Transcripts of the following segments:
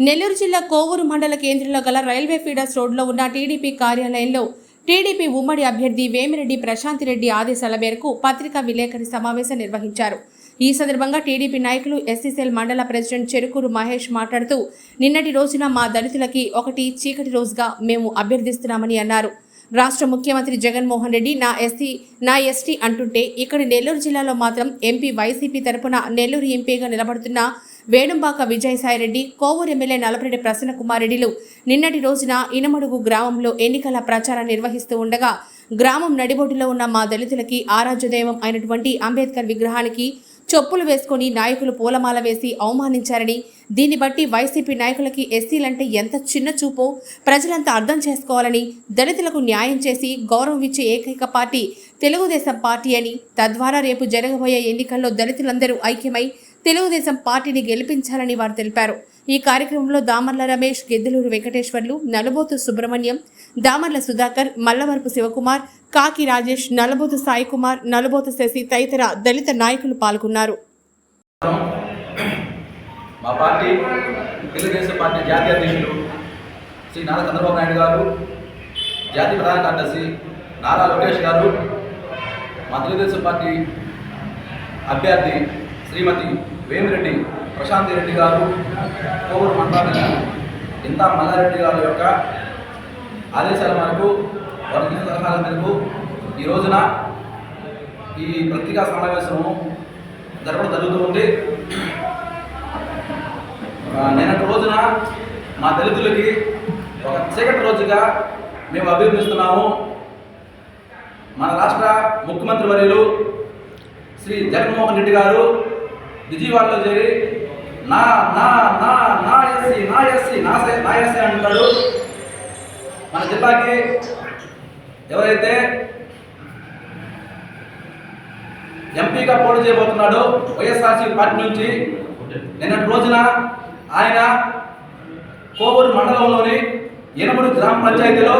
నెల్లూరు జిల్లా కోవూరు మండల కేంద్రంలో గల రైల్వే ఫీడర్స్ రోడ్లో ఉన్న టీడీపీ కార్యాలయంలో టీడీపీ ఉమ్మడి అభ్యర్థి వేమిరెడ్డి ప్రశాంత్ రెడ్డి ఆదేశాల మేరకు పత్రికా విలేకరి సమావేశం నిర్వహించారు. ఈ సందర్భంగా టీడీపీ నాయకులు ఎస్సీసీఎల్ మండల ప్రెసిడెంట్ చెరుకూరు మహేష్ మాట్లాడుతూ నిన్నటి రోజున మా దళితులకి ఒకటి చీకటి రోజుగా మేము అభ్యర్థిస్తున్నామని అన్నారు. రాష్ట్ర ముఖ్యమంత్రి జగన్మోహన్ రెడ్డి నా ఎస్సీ నా ఎస్టీ అంటుంటే ఇక్కడ నెల్లూరు జిల్లాలో మాత్రం ఎంపీ వైసీపీ తరపున నెల్లూరు ఎంపీగా నిలబడుతున్న వేణుంబాక విజయసాయిరెడ్డి కోవూరు ఎమ్మెల్యే నలపరెడ్డి ప్రసన్న కుమార్ నిన్నటి రోజున ఇనమడుగు గ్రామంలో ఎన్నికల ప్రచారం నిర్వహిస్తూ ఉండగా గ్రామం నడిబొడ్డులో ఉన్న మా దళితులకి ఆరాధ్యదైవం అయినటువంటి అంబేద్కర్ విగ్రహానికి చెప్పులు వేసుకొని నాయకులు పూలమాల వేసి అవమానించారని దీన్ని బట్టి వైసీపీ నాయకులకి ఎస్సీలంటే ఎంత చిన్న చూపో ప్రజలంతా అర్థం చేసుకోవాలని దళితులకు న్యాయం చేసి గౌరవం ఇచ్చే ఏకైక పార్టీ తెలుగుదేశం పార్టీ అని తద్వారా రేపు జరగబోయే ఎన్నికల్లో దళితులందరూ ఐక్యమై తెలుగుదేశం పార్టీని గెలిపించాలని వారు తెలిపారు. ఈ కార్యక్రమంలో దామర్ల రమేష్ గిద్దలూరు వెంకటేశ్వర్లు నలబోతు సుబ్రహ్మణ్యం దామర్ల సుధాకర్ మల్లవరపు శివకుమార్ కాకి రాజేష్ నలబోతు సాయికుమార్ నలబోతు శశి తదితర దళిత నాయకులు పాల్గొన్నారు. మా పార్టీ తెలుగుదేశం పార్టీ జాతీయ అధ్యక్షులు శ్రీ నారా చంద్రబాబు నాయుడు గారు జాతీయ ప్రధాన కార్యదర్శి నారా లోకేష్ గారు మా తెలుగుదేశం పార్టీ అభ్యర్థి శ్రీమతి వేమిరెడ్డి ప్రశాంతి రెడ్డి గారు కోవూరు మండలానికి ఇంతా మల్లారెడ్డి గారి యొక్క ఆదేశాల మేరకు వారి సలహాల మేరకు ఈ రోజున ఈ పత్రికా సమావేశము జరపడం జరుగుతూ ఉంది. నిన్నటి రోజున మా దళితులకి ఒక చీకటి రోజుగా మేము అభినందిస్తున్నాము. మన రాష్ట్ర ముఖ్యమంత్రి వర్యులు శ్రీ జగన్మోహన్ రెడ్డి గారు విజయవాడలో చేరి నా నా నా నా ఎస్సీ నా ఎస్సీ నా సే- నా ఎస్సీ అంటాడు. మన జిల్లాకి ఎవరైతే ఎంపీగా పోటీ చేయబోతున్నాడో వైఎస్ఆర్సీ పార్టీ నుంచి నిన్నటి రోజున ఆయన కోవూరు మండలంలోని ఎనమడు గ్రామ పంచాయతీలో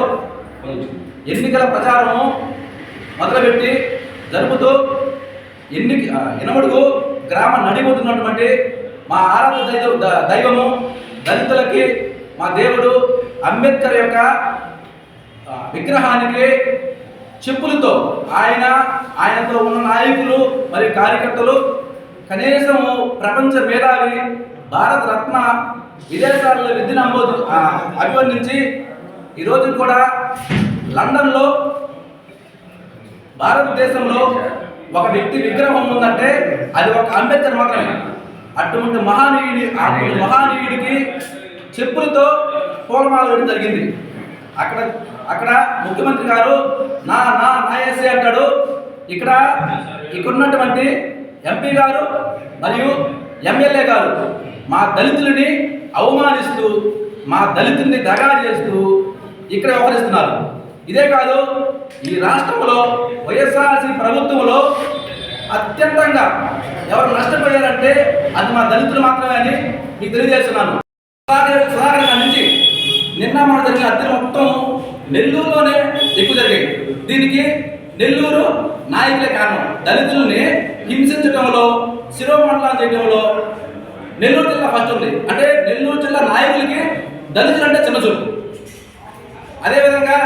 ఎన్నికల ప్రచారము మొదలుపెట్టి జరుపుతూ ఎన్ని ఎనమడుగు గ్రామ నడిపోతున్నటువంటి మా ఆరాధ దైవ దైవము దళితులకి మా దేవుడు అంబేద్కర్ యొక్క విగ్రహానికి చెప్పులతో ఆయన ఆయనతో ఉన్న నాయకులు మరియు కార్యకర్తలు కనీసం ప్రపంచ మేధావి భారత రత్న విదేశాల్లో విద్యను నమోదు అభివర్ణించి ఈరోజు కూడా లండన్లో భారతదేశంలో ఒక వ్యక్తి విగ్రహం ఉందంటే అది ఒక అంబేద్కర్ మాత్రమే. అటువంటి మహానీయుడి అటువంటి మహానీయుడికి చెప్పులతో పూలమాల వేయడం జరిగింది. అక్కడ అక్కడ ముఖ్యమంత్రి గారు నా నా నా ఎస్ఏ అంటాడు. ఇక్కడ ఇక్కడున్నటువంటి ఎంపీ గారు మరియు ఎమ్మెల్యే గారు మా దళితులని అవమానిస్తూ మా దళితుల్ని దగా చేస్తూ ఇక్కడ వ్యవహరిస్తున్నారు. ఇదే కాదు ఈ రాష్ట్రంలో వైఎస్ఆర్సీ ప్రభుత్వంలో అత్యంతంగా ఎవరు నష్టపోయారంటే అది మా దళితులు మాత్రమే అని మీకు తెలియజేస్తున్నాను. సుధాకర్ గారి నుంచి నిన్న మన జరిగిన హత్యలు మొత్తం నెల్లూరులోనే ఎక్కువ జరిగాయి. దీనికి నెల్లూరు నాయకులే కారణం. దళితుల్ని హింసించడంలో శిరోమండలం చేయడంలో నెల్లూరు జిల్లా ఫస్ట్ ఉంది. అంటే నెల్లూరు జిల్లా నాయకులకి దళితులు అంటే చిన్న చూపు. అదేవిధంగా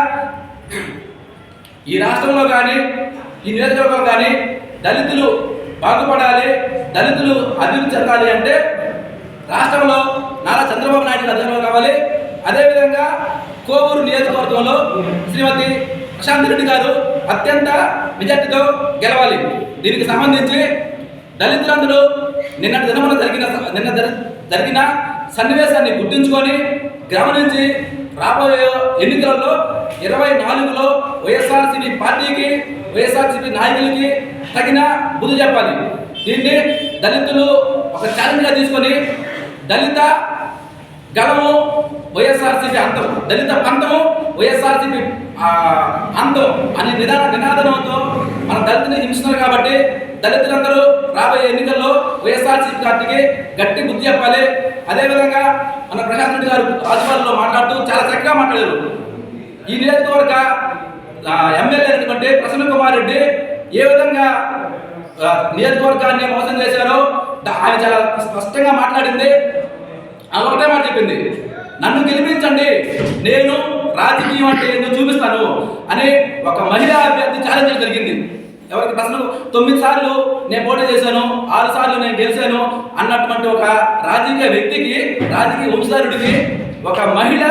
ఈ రాష్ట్రంలో కానీ ఈ నియోజకవర్గం కానీ దళితులు బాగుపడాలి దళితులు అభివృద్ధి చెందాలి అంటే రాష్ట్రంలో నారా చంద్రబాబు నాయుడు అధ్యక్షంలో కావాలి. అదేవిధంగా కోవూరు నియోజకవర్గంలో శ్రీమతి ప్రశాంత్ రెడ్డి గారు అత్యంత మెజార్టీతో గెలవాలి. దీనికి సంబంధించి దళితులందరూ నిన్న దినమున జరిగిన నిన్న జరిగిన సన్నివేశాన్ని గుర్తుంచుకొని గమనించి రాబోయే ఎన్నికలలో ఇరవై నాలుగులో వైఎస్ఆర్సీపీ పార్టీకి వైఎస్ఆర్సీపీ నాయకులకి తగిన బుద్ధి చెప్పాలి. దీన్ని దళితులు ఒక ఛాలెంజ్గా తీసుకొని దళిత గళము వైఎస్ఆర్సీపీ అంతం దళిత పంతము వైఎస్ఆర్సీపీ అంతం అనే నిదాన నినాదనంతో మన దళితుని హింసిస్తున్నారు కాబట్టి దళితులందరూ రాబోయే ఎన్నికల్లో వైఎస్ఆర్సీపీ పార్టీకి గట్టి బుద్ధి చెప్పాలి. అదేవిధంగా మన ప్రశాంత్ రెడ్డి గారు రాజకీయాల్లో మాట్లాడుతూ చాలా చక్కగా మాట్లాడారు. ఈ నియోజకవర్గ ఎమ్మెల్యే అయినటువంటి ప్రసన్న కుమార్ రెడ్డి ఏ విధంగా నియోజకవర్గాన్ని మోసం చేశారో ఆయన చాలా స్పష్టంగా మాట్లాడింది. ఆమె ఒకటే మాట చెప్పింది. నన్ను గెలిపించండి. నేను రాజకీయం అంటే ఎందుకు చూపిస్తాను? అని ఒక మహిళా అభ్యర్థి ఛాలెంజ్ జరిగింది. ఎవరికి ప్రశ్న తొమ్మిది సార్లు నేను పోటీ చేశాను ఆరు సార్లు నేను గెలిచాను అన్నటువంటి ఒక రాజకీయ వ్యక్తికి రాజకీయ వంశధారుడికి ఒక మహిళ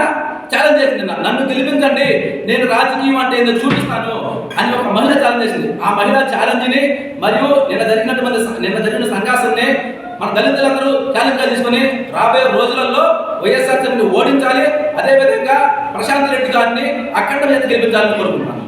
ఛాలెంజ్ చేసింది నన్ను. నన్ను గెలిపించండి నేను రాజకీయం అంటే ఏందో చూపిస్తాను అని ఒక మహిళ ఛాలెంజ్ చేసింది. ఆ మహిళ ఛాలెంజ్ని మరియు నిన్న జరిగినటువంటి నిన్న జరిగిన సంఘాసాన్ని మన దళితులందరూ ఛాలెంజ్ తీసుకొని రాబోయే రోజులలో వైఎస్ఆర్సీని ఓడించాలి. అదేవిధంగా ప్రశాంత్ రెడ్డి గారిని అఖండ మీద గెలిపించాలని కోరుకుంటున్నాను.